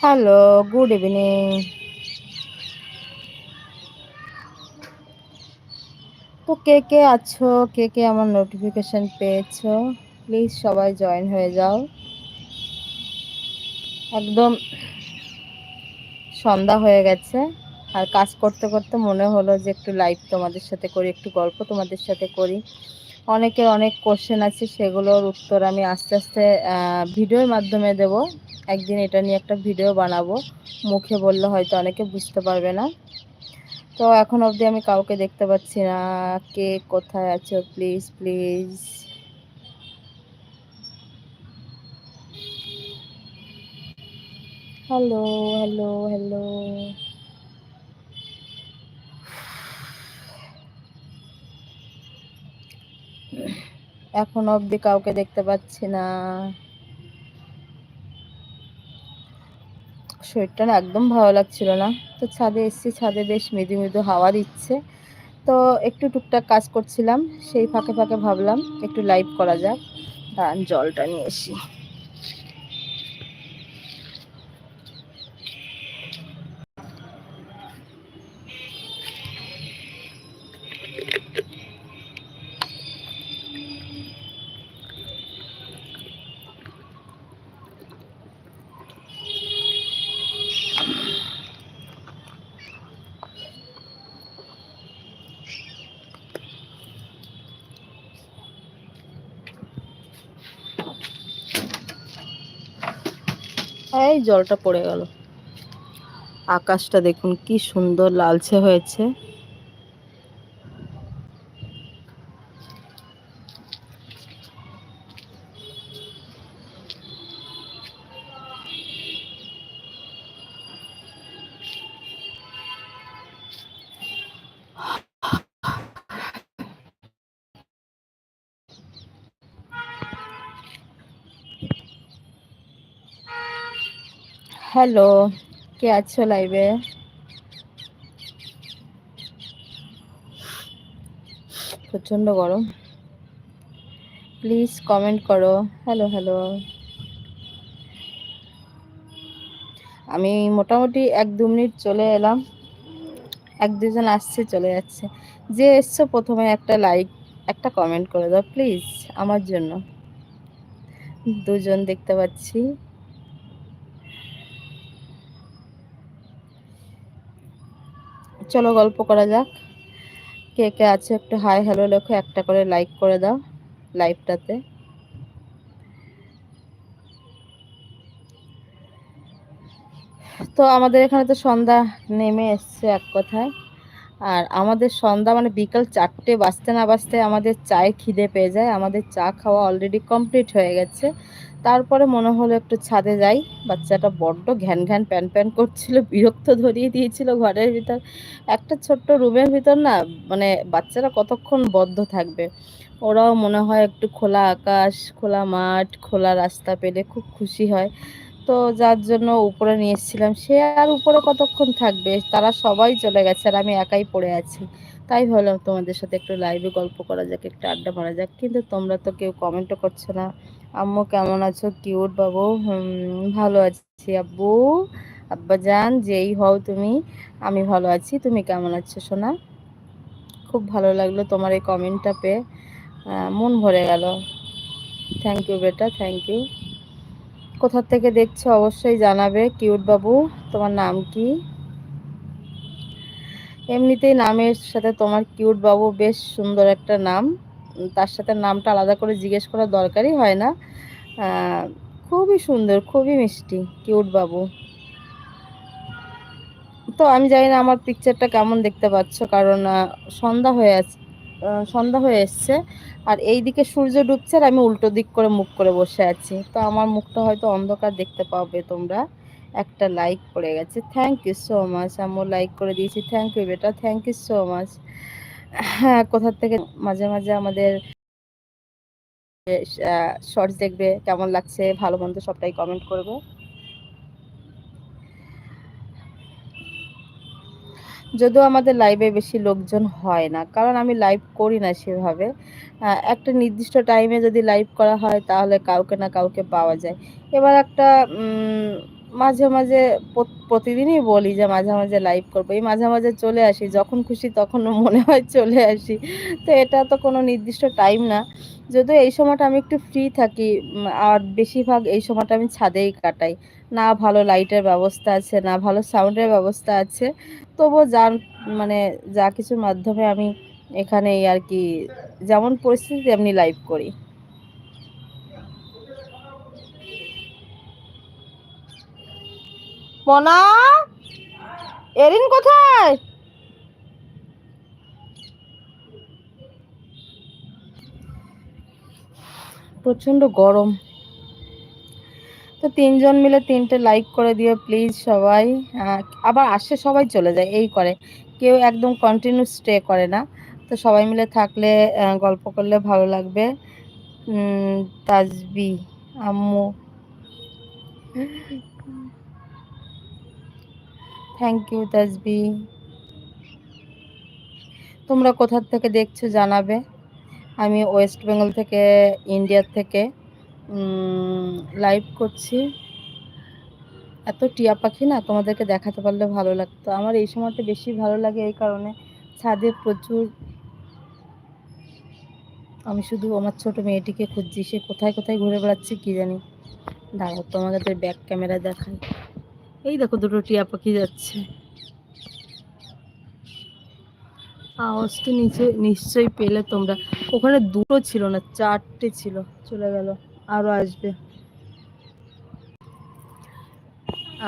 Hello good evening তো কে কে আছো? কে কে আমার নোটিফিকেশন পেয়েছ? প্লিজ সবাই জয়েন হয়ে যাও। একদম সন্ধ্যা হয়ে গেছে। আর কাজ করতে করতে মনে হলো যে একটু লাইভ তোমাদের সাথে করি, একটু গল্প তোমাদের সাথে করি। অনেকের অনেক কোশ্চেন আছে, সেগুলোর উত্তর আমি আস্তে আস্তে ভিডিওর মাধ্যমে দেব। একদিন এটা নিয়ে একটা ভিডিও বানাবো। মুখে বললে হয়তো অনেকে বুঝতে পারবে না। তো এখন অবধি আমি কাউকে দেখতে পাচ্ছি না। কে কোথায় আছো? Please please hello hello hello এখন অবধি কাউকে দেখতে পাচ্ছি না। শরীরটা না একদম ভালো লাগছিল না। তো ছাদে এসছি, ছাদে বেশ মৃদু মৃদু হাওয়া দিচ্ছে। তো একটু টুকটাক কাজ করছিলাম, সেই ফাঁকে ফাঁকে ভাবলাম একটু লাইভ করা যাক। জলটা নিয়ে এসি এই জলটা পড়ে গেল। আকাশটা দেখুন কি সুন্দর লালচে হয়েছে। হ্যালো, কে আছো লাইভে প্রচণ্ড গরম। প্লিজ কমেন্ট করো। হ্যালো হ্যালো আমি মোটামুটি এক দু মিনিট চলে এলাম। এক দুজন আসছে, চলে যাচ্ছে। যে এসছো প্রথমে একটা লাইক একটা কমেন্ট করে দাও প্লিজ আমার জন্য। দুজন দেখতে পাচ্ছি। চলো গল্প করা যাক। কে কে আছে একটু হাই হ্যালো লেখো, একটা করে লাইক করে দাও লাইভটাতে। তো আমাদের এখানে তো সন্ধ্যা নেমে এসছে এক কথায়। আর আমাদের সন্ধ্যা মানে বিকাল চারটে বাজতে না বাজতে আমাদের চায়ে খিদে পেয়ে যায়। আমাদের চা খাওয়া অলরেডি কমপ্লিট হয়ে গেছে। তারপরে মনে হলো একটু ছাদে যাই। বাচ্চাটা বড্ড ঘ্যান ঘ্যান, প্যান প্যান করছিল, বিরক্ত ধরিয়ে দিয়েছিল ঘরের ভিতর। একটা ছোট্ট রুমের ভিতর না মানে বাচ্চারা কতক্ষণ বদ্ধ থাকবে? ওরাও মনে হয় একটু খোলা আকাশ, খোলা মাঠ, খোলা রাস্তা পেলে খুব খুশি হয়। তো যার জন্য উপরে নিয়ে এসেছিলাম, সে আর উপরে কতক্ষণ থাকবে? তারা সবাই চলে গেছে আর আমি একাই পড়ে আছি। তাই ভাবলাম তোমাদের সাথে একটু লাইভে গল্প করা যাক, একটু আড্ডা মারা যাক। কিন্তু তোমরা তো কেউ কমেন্টও করছ না। আম্মু কেমন আছো? কিউট বাবু। ভালো আছি। আব্বু আব্বা যান যেই হও তুমি, আমি ভালো আছি। তুমি কেমন আছো সোনা? খুব ভালো লাগল তোমার এই কমেন্টটা পেয়ে। মন ভরে গেল। থ্যাংক ইউ বেটা থ্যাংক ইউ কোথা থেকে দেখছ অবশ্যই জানাবে। কিউট বাবু, তোমার নাম কি? এমনিতেই নামের সাথে তোমার কিউট বাবু বেশ সুন্দর একটা নাম। তার সাথে নামটা আলাদা করে জিজ্ঞেস করার দরকারই হয় না। খুবই সুন্দর, খুবই মিষ্টি, কিউট বাবু। তো আমি জানি না আমার পিকচারটা কেমন দেখতে পাচ্ছ, কারণ সন্ধ্যা হয়ে আছে সন্ধ্যা হয়ে এসছে। আর এই দিকে সূর্য ডুবছে আর আমি উল্টো দিক করে মুখ করে বসে আছি। তো আমার মুখটা হয়তো অন্ধকার দেখতে পাবে তোমরা। একটা লাইক পড়ে গেছে। থ্যাংক ইউ সো মাচ আমি লাইক করে দিয়েছি। থ্যাংক ইউ বেটা। থ্যাংক ইউ সো মাচ হ্যাঁ কোথার থেকে মাঝে মাঝে আমাদের শর্টস দেখবে, কেমন লাগছে, ভালো মন্দ সবটাই কমেন্ট করবে। যদিও আমাদের লাইভে বেশি লোকজন হয় না, কারণ আমি লাইভ করি না সেভাবে। একটা নির্দিষ্ট টাইমে যদি লাইভ করা হয়, তাহলে কাউকে না কাউকে পাওয়া যায়। এবার একটা মাঝে মাঝে প্রতিদিনই বলি যে মাঝে মাঝে লাইভ করব। এই মাঝে মাঝে চলে আসি, যখন খুশি তখন মনে হয় চলে আসি। তো এটা তো কোনো নির্দিষ্ট টাইম না। যদিও এই সময়টা আমি একটু ফ্রি থাকি আর বেশিরভাগ এই সময়টা আমি ছাদেই কাটাই। না ভালো লাইটের ব্যবস্থা আছে, না ভালো সাউন্ডের ব্যবস্থা আছে। তবুও যার মানে যা কিছুর মাধ্যমে আমি এখানে আর কি, যেমন পরিস্থিতি তেমনি লাইভ করি। মনা? এরিন কোথায়? প্রচণ্ড গরম। তো তিনজন মিলে তিনটে লাইক করে দিও প্লিজ সবাই। আবার আসে সবাই চলে যায়, এই করে। কেউ একদম কন্টিনিউ স্টে করে না। তো সবাই মিলে থাকলে গল্প করলে ভালো লাগবে। তাজবি, আম্মু। থ্যাংক ইউ তাজবি। তোমরা কোথার থেকে দেখছ জানাবে। আমি ওয়েস্ট বেঙ্গল থেকে ইন্ডিয়ার থেকে লাইভ করছি। এত টিয়া পাখি না, তোমাদেরকে দেখাতে পারলে ভালো লাগতো। আমার এই সময়টা বেশি ভালো লাগে এই কারণে ছাদে প্রচুর আমি শুধু আমার ছোট মেয়েটিকে খুঁজছি, সে কোথায় কোথায় ঘুরে বেড়াচ্ছে কি জানি। দাঁড়াও, তোমাদের ব্যাক ক্যামেরা দেখাই। এই দেখো দুটো টিয়া পাখি যাচ্ছে। আওয়াজটা নিচে নিশ্চয়ই পেলে তোমরা। ওখানে দুটো ছিল না, চারটে ছিল। চলে গেল, আরও আসবে।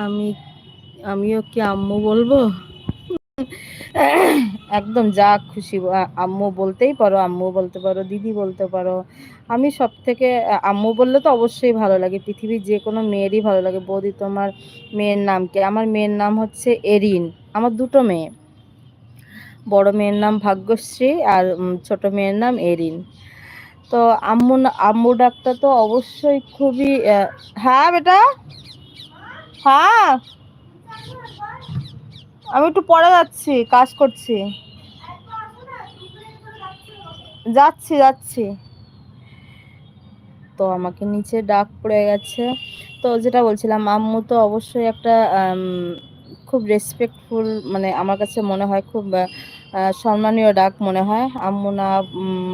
আমি, আমিও কি আম্মু বলব? একদম যা খুশি আম্মু বলতেই পারো, আম্মু বলতে পারো, দিদি বলতে পারো। আমি সব থেকে আম্মু বললে তো অবশ্যই ভালো লাগে। পৃথিবীর যে কোনো মেয়েরই ভালো লাগে। বৌদি তোমার মেয়ের নাম কি? আমার মেয়ের নাম হচ্ছে এরিন। আমার দুটো মেয়ে। বড় মেয়ের নাম ভাগ্যশ্রী আর ছোট মেয়ের নাম এরিন। তো আম্মু আম্মু ডাকটা তো অবশ্যই খুবই হ্যাঁ বেটা? হ্যাঁ? আমি একটু পরে যাচ্ছি, কাজ করছি। যাচ্ছি যাচ্ছি। তো আমাকে নিচে ডাক পড়ে গেছে। তো যেটা বলছিলাম, আম্মু তো অবশ্যই একটা খুব রেসপেক্টফুল মানে আমার কাছে মনে হয় খুব সম্মানীয় ডাক মনে হয়। আম্মু না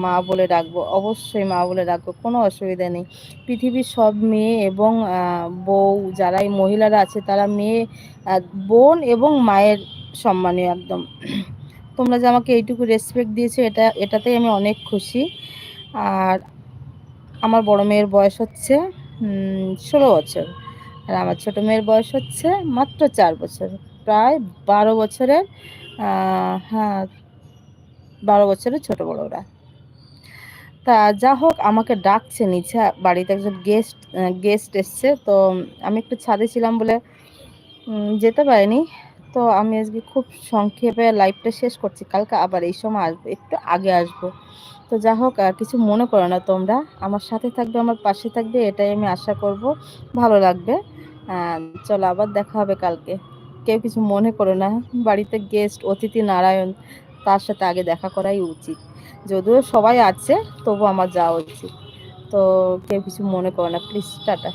মা বলে ডাকবো, অবশ্যই মা বলে ডাকবো, কোনো অসুবিধা নেই। পৃথিবীর সব মেয়ে এবং বউ যারা এই মহিলারা আছে, তারা মেয়ে বোন এবং মায়ের সম্মানীয় একদম। তোমরা যে আমাকে এইটুকু রেসপেক্ট দিয়েছ, এটা, এটাতেই আমি অনেক খুশি। আর আমার বড় মেয়ের বয়স হচ্ছে ষোলো বছর। আর আমার ছোটো মেয়ের বয়স হচ্ছে মাত্র চার বছর, প্রায় বারো বছরের হ্যাঁ বারো বছরের ছোট বড় ওরা তা যা হোক, আমাকে ডাকছে নিচে, বাড়িতে একজন গেস্ট গেস্ট এসছে, তো আমি একটু ছাদে ছিলাম বলে যেতে পারিনি। তো আমি আজকে খুব সংক্ষেপে লাইভটা শেষ করছি, কালকে আবার এই সময় আসব, একটু আগে আসব। তো যা হোক কিছু মনে করো না তোমরা, আমার সাথে থাকবে, আমার পাশে থাকবে, এটাই আমি আশা করব, ভালো লাগবে। চলো আবার দেখা হবে কালকে। কেউ কিছু মনে করো না, বাড়িতে গেস্ট অতিথি নারায়ণ, তার সাথে আগে দেখা করাই উচিত। যদিও সবাই আছে, তবু আমার যাওয়া উচিত। তো কেউ কিছু মনে করো না প্লিজ টাটা।